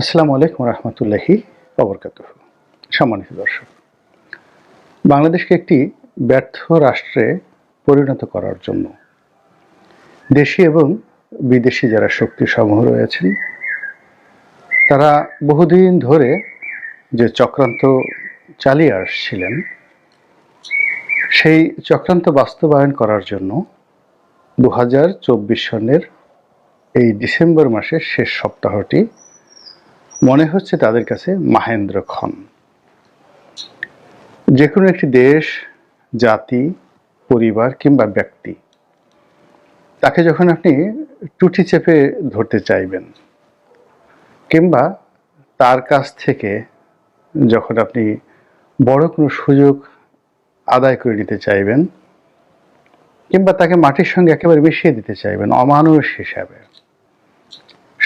আসসালামু আলাইকুম রহমতুল্লাহি অবরকাত সম্মানিত দর্শক, বাংলাদেশকে একটি ব্যর্থ রাষ্ট্রে পরিণত করার জন্য দেশি এবং বিদেশি যারা শক্তি সমূহ রয়েছেন, তারা বহুদিন ধরে যে চক্রান্ত চালিয়ে আসছিলেন, সেই চক্রান্ত বাস্তবায়ন করার জন্য দু হাজার চব্বিশ সনের এই ডিসেম্বর মাসের শেষ সপ্তাহটি মনে হচ্ছে তাদের কাছে মাহেন্দ্র খন যে কোনো একটি দেশ, জাতি, পরিবার কিংবা ব্যক্তি, তাকে যখন আপনি টুটি চেপে ধরতে চাইবেন, কিংবা তার কাছ থেকে যখন আপনি বড় কোনো সুযোগ আদায় করে নিতে চাইবেন, কিংবা তাকে মাটির সঙ্গে একেবারে মিশিয়ে দিতে চাইবেন, অমানুষ হিসাবে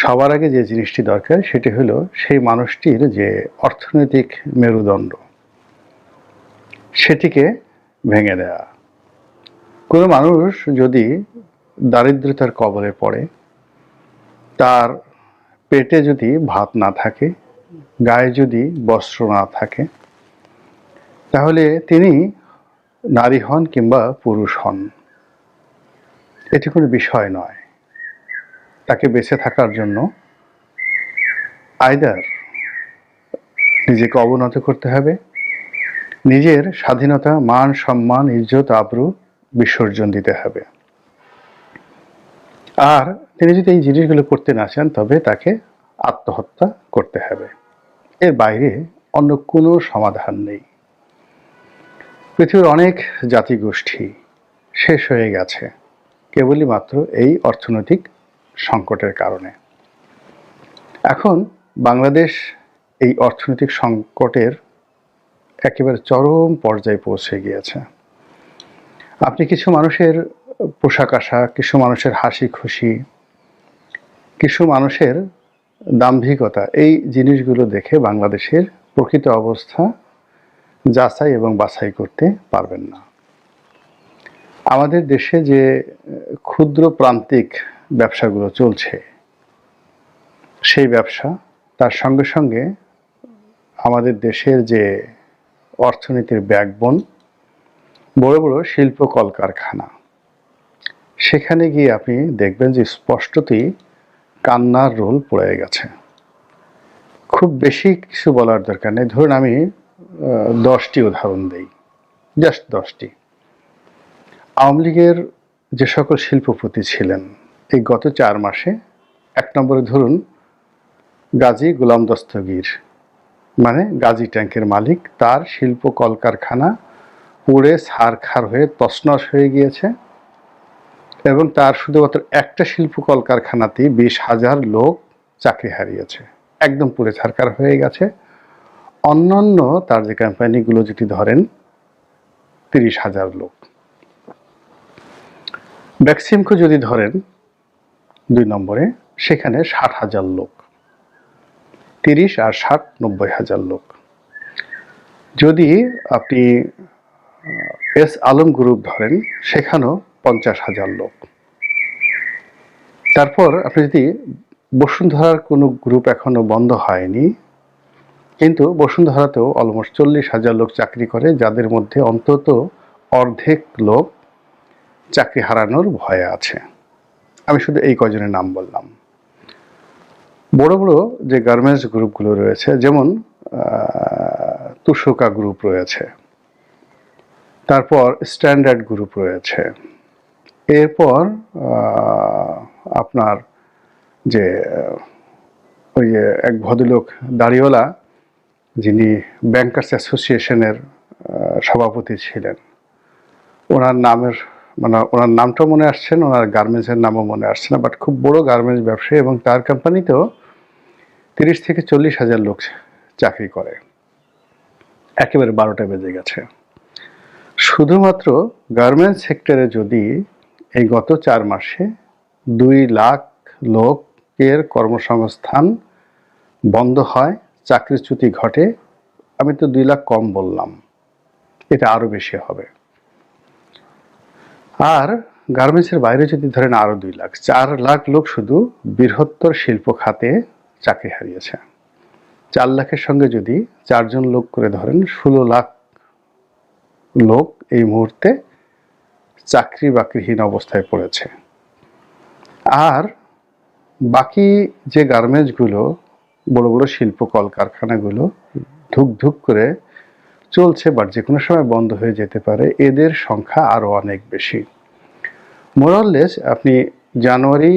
সবার আগে যে জিনিসটি দরকার সেটি হলো সেই মানুষটির যে অর্থনৈতিক মেরুদণ্ড, সেটিকে ভেঙে দেওয়া কোনো মানুষ যদি দারিদ্রতার কবলে পড়ে, তার পেটে যদি ভাত না থাকে, গায়ে যদি বস্ত্র না থাকে, তাহলে তিনি নারী হন কিংবা পুরুষ হন। এটি কোনো বিষয় নয়। তাকে বেঁচে থাকার জন্য আয়দার নিজেকে অবনত করতে হবে। নিজের স্বাধীনতা, মান, সম্মান, ইজ্জত, আবরু বিসর্জন দিতে হবে। আর তিনি যদি এই জিনিসগুলো করতে না চান, তবে তাকে আত্মহত্যা করতে হবে। এর বাইরে অন্য কোনো সমাধান নেই। পৃথিবীর অনেক জাতিগোষ্ঠী শেষ হয়ে গেছে। কেবলই মাত্র এই অর্থনৈতিক সংকটের কারণে। এখন বাংলাদেশ এই অর্থনৈতিক সংকটের একেবারে চরম পর্যায়ে পৌঁছে গিয়েছে। আপনি কিছু মানুষের পোশাক আশাক কিছু মানুষের হাসি খুশি, কিছু মানুষের দাম্ভিকতা, এই জিনিসগুলো দেখে বাংলাদেশের প্রকৃত অবস্থা যাচাই এবং বাছাই করতে পারবেন না। আমাদের দেশে যে ক্ষুদ্র প্রান্তিক ব্যবসাগুলো চলছে। সেই ব্যবসা, তার সঙ্গে সঙ্গে আমাদের দেশের যে অর্থনীতির ব্যাকবন বড় বড় শিল্প কলকারখানা। সেখানে গিয়ে আপনি দেখবেন যে স্পষ্টতই কান্নার রোল পড়ে গেছে। খুব বেশি কিছু বলার দরকার নেই। ধরুন আমি দশটি উদাহরণ দিই। জাস্ট দশটি। আওয়ামী লীগের যে সকল শিল্পপতি ছিলেন এই গত চার মাসে এক নম্বরে ধরুন গাজী গোলাম দস্তগীর মানে গাজী ট্যাঙ্কের মালিক, তার শিল্প কলকারখানা পুড়ে সারখার হয়ে তছনছ হয়ে গিয়েছে এবং তার শুধুমাত্র একটা শিল্প কলকারখানাতেই বিশ হাজার লোক চাকরি হারিয়েছে। একদম পুড়ে ছারকার হয়ে গেছে। অন্যান্য তার যে কোম্পানিগুলো যদি ধরেন, তিরিশ হাজার লোক। ভ্যাকসিমকে যদি ধরেন দুই নম্বরে, সেখানে ষাট হাজার লোক। তিরিশ আর ষাট, নব্বই হাজার লোক। যদি আপনি এস আলম গ্রুপ ধরেন, সেখানেও পঞ্চাশ হাজার লোক। তারপর আপনি যদি বসুন্ধরার কোনো গ্রুপ এখনও বন্ধ হয়নি, কিন্তু বসুন্ধরাতেও অলমোস্ট চল্লিশ হাজার লোক চাকরি করে, যাদের মধ্যে অন্তত অর্ধেক লোক চাকরি হারানোর ভয়ে আছে। আমি শুধু এই কজনের নাম বললাম। বড় বড় যে গার্মেন্টস গ্রুপগুলো রয়েছে, যেমন তুষকা গ্রুপ রয়েছে, তারপর স্ট্যান্ডার্ড গ্রুপ রয়েছে, এরপর আপনার যে ওই এক ভদ্রলোক দাড়িওয়ালা, যিনি ব্যাংকার্স অ্যাসোসিয়েশনের সভাপতি ছিলেন, ওনার নামের মানে ওনার নামটাও মনে আসছে না, ওনার গার্মেন্টসের নামও মনে আসছে না বাট খুব বড় গার্মেন্টস ব্যবসায়ী এবং তার কোম্পানিতেও তিরিশ থেকে চল্লিশ হাজার লোক চাকরি করে। একেবারে বারোটা বেজে গেছে। শুধুমাত্র গার্মেন্টস সেক্টরে যদি এই গত চার মাসে দুই লাখ লোকের কর্মসংস্থান বন্ধ হয়, চাকরিচ্যুতি ঘটে, আমি তো দুই লাখ কম বললাম। এটা আরও বেশি হবে। আর গার্মেন্টসের বাইরে যদি ধরেন আরও দুই লাখ, চার লাখ লোক শুধু বৃহত্তর শিল্প খাতে চাকরি হারিয়েছে। চার লাখের সঙ্গে যদি চারজন লোক করে ধরেন ষোলো লাখ লোক এই মুহূর্তে চাকরি বাকরিহীন অবস্থায় পড়েছে। আর বাকি যে গার্মেন্টসগুলো, বড় বড় শিল্প কলকারখানাগুলো ধুক ধুক করে চলছে বাট যে কোনো সময় বন্ধ হয়ে যেতে পারে, এদের সংখ্যা আরও অনেক বেশি। মোরাললেস আপনি জানুয়ারি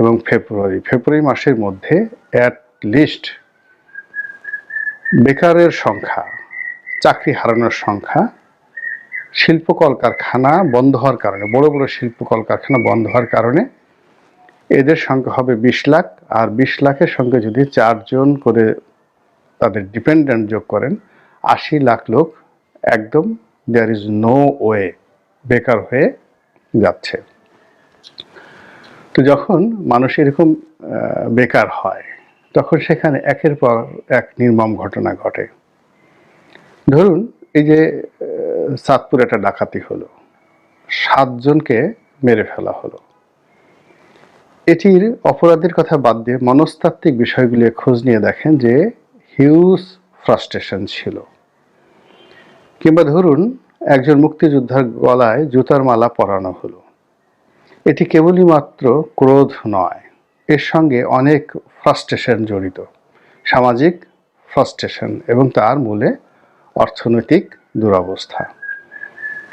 এবং ফেব্রুয়ারি ফেব্রুয়ারি মাসের মধ্যে অ্যাট লিস্ট বেকারের সংখ্যা, চাকরি হারানোর সংখ্যা, শিল্প কলকারখানা বন্ধ হওয়ার কারণে, বড় বড় শিল্প কলকারখানা বন্ধ হওয়ার কারণে এদের সংখ্যা হবে বিশ লাখ, আর বিশ লাখের সঙ্গে যদি চারজন করে তাদের ডিপেন্ডেন্ট যোগ করেন আশি লাখ লোক একদম দেয়ার ইজ নো ওয়ে বেকার হয়ে যাচ্ছে। তো যখন মানুষ এরকম বেকার হয়, তখন সেখানে একের পর এক নির্মম ঘটনা ঘটে। ধরুন এই যে চাঁদপুরে একটা ডাকাতি হলো সাতজনকে মেরে ফেলা হলো। এটির অপরাধের কথা বাদ দিয়ে মনস্তাত্ত্বিক বিষয়গুলি খোঁজ নিয়ে দেখেন যে হিউজ ফ্রাস্ট্রেশন ছিল। কিংবা ধরুন একজন মুক্তিযোদ্ধার গলায় জুতার মালা পরানো হলো। এটি কেবলই মাত্র ক্রোধ নয়, এর সঙ্গে অনেক ফ্রাস্ট্রেশন জড়িত, সামাজিক ফ্রাস্ট্রেশন এবং তার মূলে অর্থনৈতিক দুরবস্থা।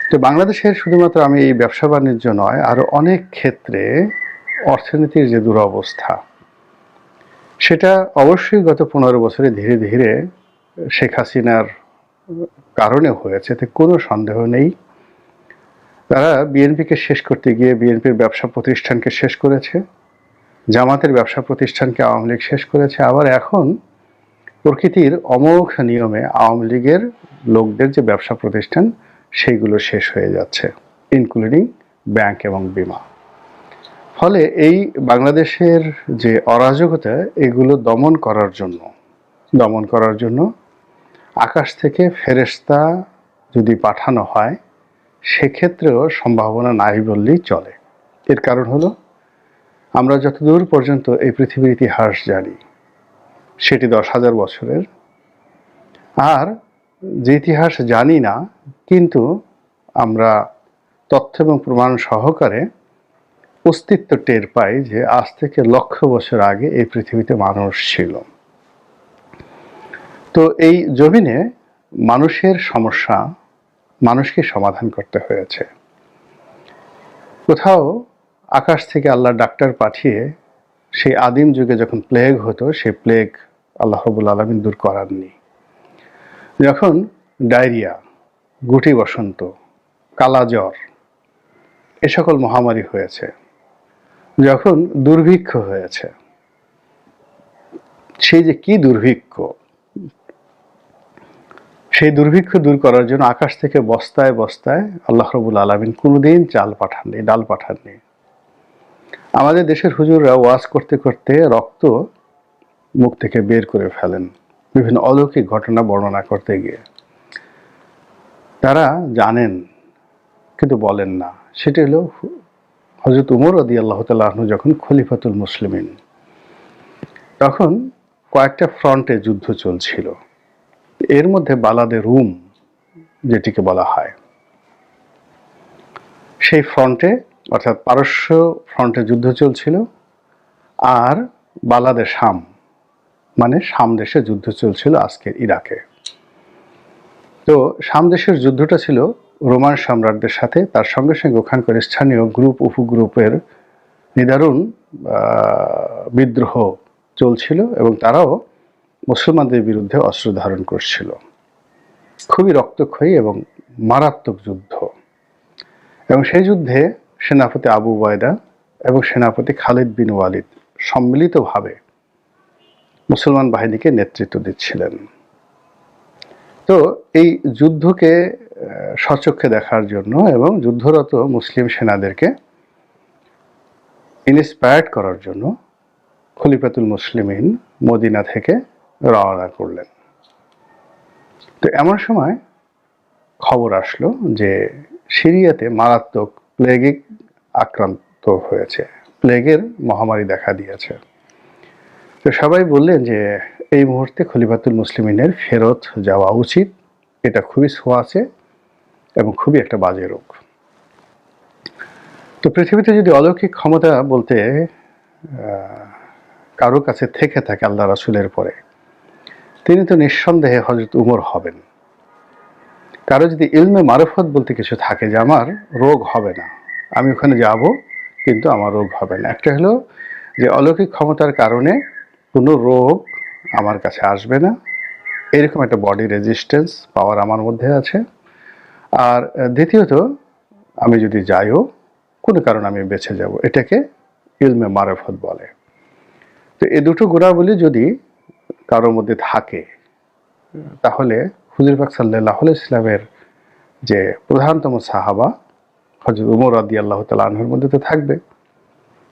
তো বাংলাদেশের শুধুমাত্র আমি এই ব্যবসা বাণিজ্য নয় আরও অনেক ক্ষেত্রে অর্থনীতির যে দুরবস্থা, সেটা অবশ্যই গত পনেরো বছরে ধীরে ধীরে শেখ হাসিনার কারণে হয়েছে এতে কোনো সন্দেহ নেই। তারা বিএনপিকে শেষ করতে গিয়ে বিএনপির ব্যবসা প্রতিষ্ঠানকে শেষ করেছে, জামাতের ব্যবসা প্রতিষ্ঠানকে আওয়ামী লীগ শেষ করেছে। আবার এখন প্রকৃতির অমোঘ নিয়মে আওয়ামী লীগের লোকদের যে ব্যবসা প্রতিষ্ঠান, সেইগুলো শেষ হয়ে যাচ্ছে ইনক্লুডিং ব্যাংক এবং বিমা। ফলে এই বাংলাদেশের যে অরাজকতা, এগুলো দমন করার জন্য, দমন করার জন্য আকাশ থেকে ফেরেশতা যদি পাঠানো হয়, সেক্ষেত্রেও সম্ভাবনা নাই বললেই চলে। এর কারণ হলো, আমরা যতদূর পর্যন্ত এই পৃথিবীর ইতিহাস জানি, সেটি দশ হাজার বছরের। আর যে ইতিহাস জানি না, কিন্তু আমরা তথ্য এবং প্রমাণ সহকারে অস্তিত্ব টের পাই যে আজ থেকে লক্ষ বছর আগে এই পৃথিবীতে মানুষ ছিল। তো এই জমিনে মানুষের সমস্যা মানুষকে সমাধান করতে হয়েছে। কোথাও আকাশ থেকে আল্লাহ ডাক্তার পাঠিয়ে সেই আদিম যুগে যখন প্লেগ হতো, সেই প্লেগ আল্লাহ রবুল আলমিন দূর করাননি। যখন ডায়রিয়া, গুটি বসন্ত, কালা জ্বর এ সকল মহামারী হয়েছে, যখন দুর্ভিক্ষ হয়েছে, সেই যে কি দুর্ভিক্ষ সেই দুর্ভিক্ষ দূর করার জন্য আকাশ থেকে বস্তায় বস্তায় আল্লাহ রবুল আলমিন কোনোদিন চাল পাঠাননি, ডাল পাঠাননি। আমাদের দেশের হুজুররা ওয়াজ করতে করতে রক্ত মুখ থেকে বের করে ফেলেন, বিভিন্ন অলৌকিক ঘটনা বর্ণনা করতে গিয়ে। তারা জানেন, কিন্তু বলেন না। সেটি হলো হজরত উমর আদি আল্লাহ তাল্লাহনু যখন খলিফাতুল মুসলিমিন, তখন কয়েকটা ফ্রন্টে যুদ্ধ চলছিল। এর মধ্যে বালাদে রুম, যেটিকে বলা হয়, সেই ফ্রন্টে, অর্থাৎ পারস্য ফ্রন্টে যুদ্ধ চলছিল, আর বালাদে শাম মানে শাম দেশে যুদ্ধ চলছিল আজকের ইরাকে। তো শাম দেশের যুদ্ধটা ছিল রোমান সম্রাটদের সাথে, তার সঙ্গে সঙ্গে ওখানকার স্থানীয় গ্রুপ, উপগ্রুপের নিদারুণ বিদ্রোহ চলছিল এবং তারাও মুসলমানদের বিরুদ্ধে অস্ত্র ধারণ করছিল। খুবই রক্তক্ষয়ী এবং মারাত্মক যুদ্ধ। এবং সেই যুদ্ধে সেনাপতি আবু বয়দা এবং সেনাপতি খালিদ বিন ওয়ালিদ সম্মিলিতভাবে মুসলমান বাহিনীকে নেতৃত্ব দিচ্ছিলেন। তো এই যুদ্ধকে সচক্ষে দেখার জন্য এবং যুদ্ধরত মুসলিম সেনাদেরকে ইন্সপায়ার্ড করার জন্য খলিফাতুল মুসলিমিন মদিনা থেকে রওনা করলেন। তো এমন সময় খবর আসলো যে সিরিয়াতে মারাত্মক প্লেগে আক্রান্ত হয়েছে। প্লেগের মহামারী দেখা দিয়েছে। তো সবাই বললেন যে এই মুহূর্তে খলিফাতুল মুসলিমিনের ফেরত যাওয়া উচিত। এটা খুবই ছোঁয়াচে এবং খুবই একটা বাজে রোগ। তো পৃথিবীতে যদি অলৌকিক ক্ষমতা বলতে কারও কাছে থেকে থাকে আল্লাহ রাসুলের পরে তিনি তো নিঃসন্দেহে হজরত উমর হবেন। কারও যদি ইলমে মারফত বলতে কিছু থাকে যে, আমার রোগ হবে না, আমি ওখানে যাব, কিন্তু আমার রোগ হবে না। একটা হলো যে, অলৌকিক ক্ষমতার কারণে কোনো রোগ আমার কাছে আসবে না। এরকম একটা বডি রেজিস্ট্যান্স পাওয়ার আমার মধ্যে আছে। আর দ্বিতীয়ত, আমি যদি যাইও, কোনো কারণে আমি বেঁচে যাব, এটাকে ইলমে মারফত বলে। তো এই দুটো গুণাবলী যদি কারোর মধ্যে থাকে। তাহলে হুজুর পাক সাল্লাহ ইসলামের যে প্রধানতম সাহাবা হজরত উমর আদি আল্লাহ তালুর মধ্যে তো থাকবে।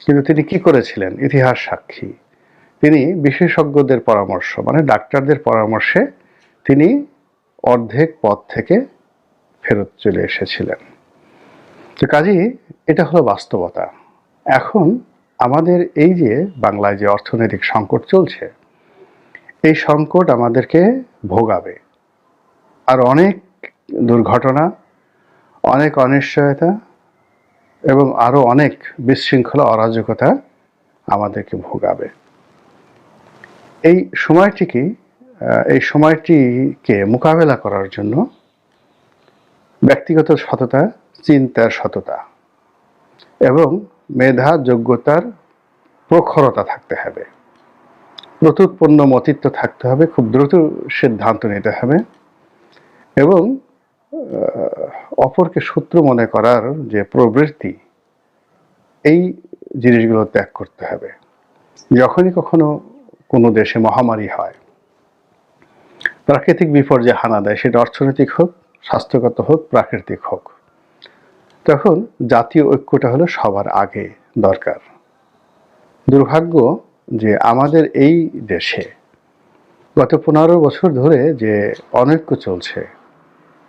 কিন্তু তিনি কি করেছিলেন? ইতিহাস সাক্ষী। তিনি বিশেষজ্ঞদের পরামর্শ মানে ডাক্তারদের পরামর্শে তিনি অর্ধেক পথ থেকে ফেরত চলে এসেছিলেন। তো কাজেই এটা হলো বাস্তবতা। এখন আমাদের এই যে বাংলায় যে অর্থনৈতিক সংকট চলছে এই সংকট আমাদেরকে ভোগাবে। আর অনেক দুর্ঘটনা, অনেক অনিশ্চয়তা এবং আরও অনেক বিশৃঙ্খলা, অরাজকতা আমাদেরকে ভোগাবে। এই সময়টিকে এই সময়টিকে মোকাবেলা করার জন্য ব্যক্তিগত সততা, চিন্তার সততা এবং মেধা, যোগ্যতার প্রখরতা থাকতে হবে। প্রতুৎপন্ন মতিত্ব থাকতে হবে, খুব দ্রুত সিদ্ধান্ত নিতে হবে। এবং অপরকে শত্রু মনে করার যে প্রবৃত্তি, এই জিনিসগুলো ত্যাগ করতে হবে। যখনই কখনো কোনো দেশে মহামারী হয়, প্রাকৃতিক বিপর্যয় হানা দেয়, সেটা অর্থনৈতিক হোক, স্বাস্থ্যগত হোক, প্রাকৃতিক হোক, তখন জাতীয় ঐক্যটা হলো সবার আগে দরকার। দুর্ভাগ্য যে আমাদের এই দেশে গত পনেরো বছর ধরে যে অনৈক্য চলছে,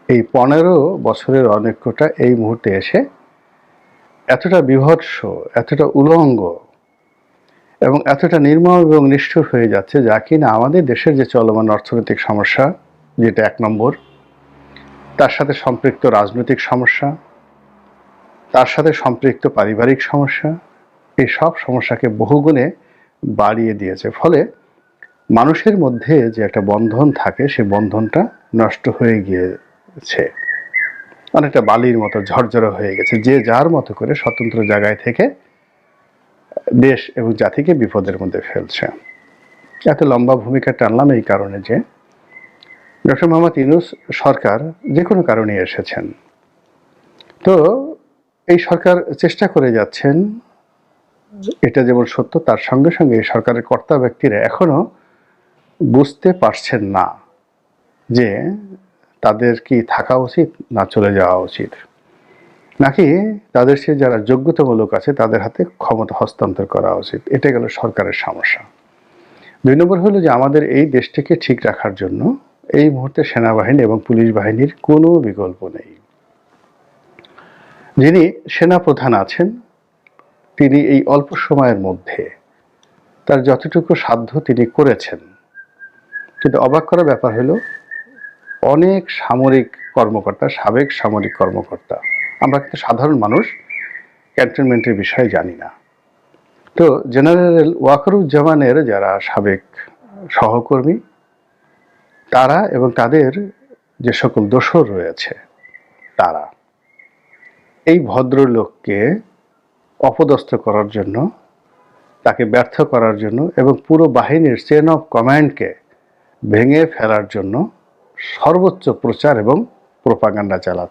এই পনেরো বছরের অনৈক্যটা এই মুহূর্তে এসে এতটা বিভৎস, এতটা উলঙ্গ এবং এতটা নির্মম এবং নিষ্ঠুর হয়ে যাচ্ছে যা কিনা আমাদের দেশের যে চলমান অর্থনৈতিক সমস্যা, যেটা এক নম্বর, তার সাথে সম্পৃক্ত রাজনৈতিক সমস্যা, তার সাথে সম্পৃক্ত পারিবারিক সমস্যা, এই সব সমস্যাকে বহুগুণে বাড়িয়ে দিয়েছে। ফলে মানুষের মধ্যে যে একটা বন্ধন থাকে, সে বন্ধনটা নষ্ট হয়ে গিয়েছে। অনেকটা বালির মতো ঝরঝরে হয়ে গেছে। যে যার মতো করে স্বতন্ত্র জায়গায় থেকে দেশ এবং জাতিকে বিপদের মধ্যে ফেলছে। এত লম্বা ভূমিকা টানলাম এই কারণে যে ডক্টর মোহাম্মদ ইউনুস সরকার যে কোনো কারণে এসেছেন। তো এই সরকার চেষ্টা করে যাচ্ছেন এটা যেমন সত্য, তার সঙ্গে সঙ্গে সরকারের কর্তা ব্যক্তিরা এখনও বুঝতে পারছেন না যে তাদের কি থাকা উচিত না চলে যাওয়া উচিত। নাকি তাদের সে যারা যোগ্যতামূলক আছে, তাদের হাতে ক্ষমতা হস্তান্তর করা উচিত। এটা গেল সরকারের সমস্যা। দুই নম্বর হলো যে আমাদের এই দেশটিকে ঠিক রাখার জন্য এই মুহূর্তে সেনাবাহিনী এবং পুলিশ বাহিনীর কোনো বিকল্প নেই। যিনি সেনা প্রধান আছেন তিনি এই অল্প সময়ের মধ্যে তার যতটুকু সাধ্য তিনি করেছেন। কিন্তু অবাক করার ব্যাপার হলো, অনেক সামরিক কর্মকর্তা, সাবেক সামরিক কর্মকর্তা, আমরা কিন্তু সাধারণ মানুষ, ক্যান্টনমেন্টের বিষয়ে জানি না। তো জেনারেল ওয়াকারুজ্জামানের যারা সাবেক সহকর্মী, তারা এবং তাদের যে সকল দোষর রয়েছে, তারা, এই ভদ্রলোককে অপদস্থ করার জন্য, তাকে ব্যর্থ করার জন্য এবং পুরো বাহিনীর চেন অফ কমান্ডকে ভেঙে ফেলার জন্য সর্বোচ্চ প্রচার এবং প্রোপাগান্ডা চালাচ্ছে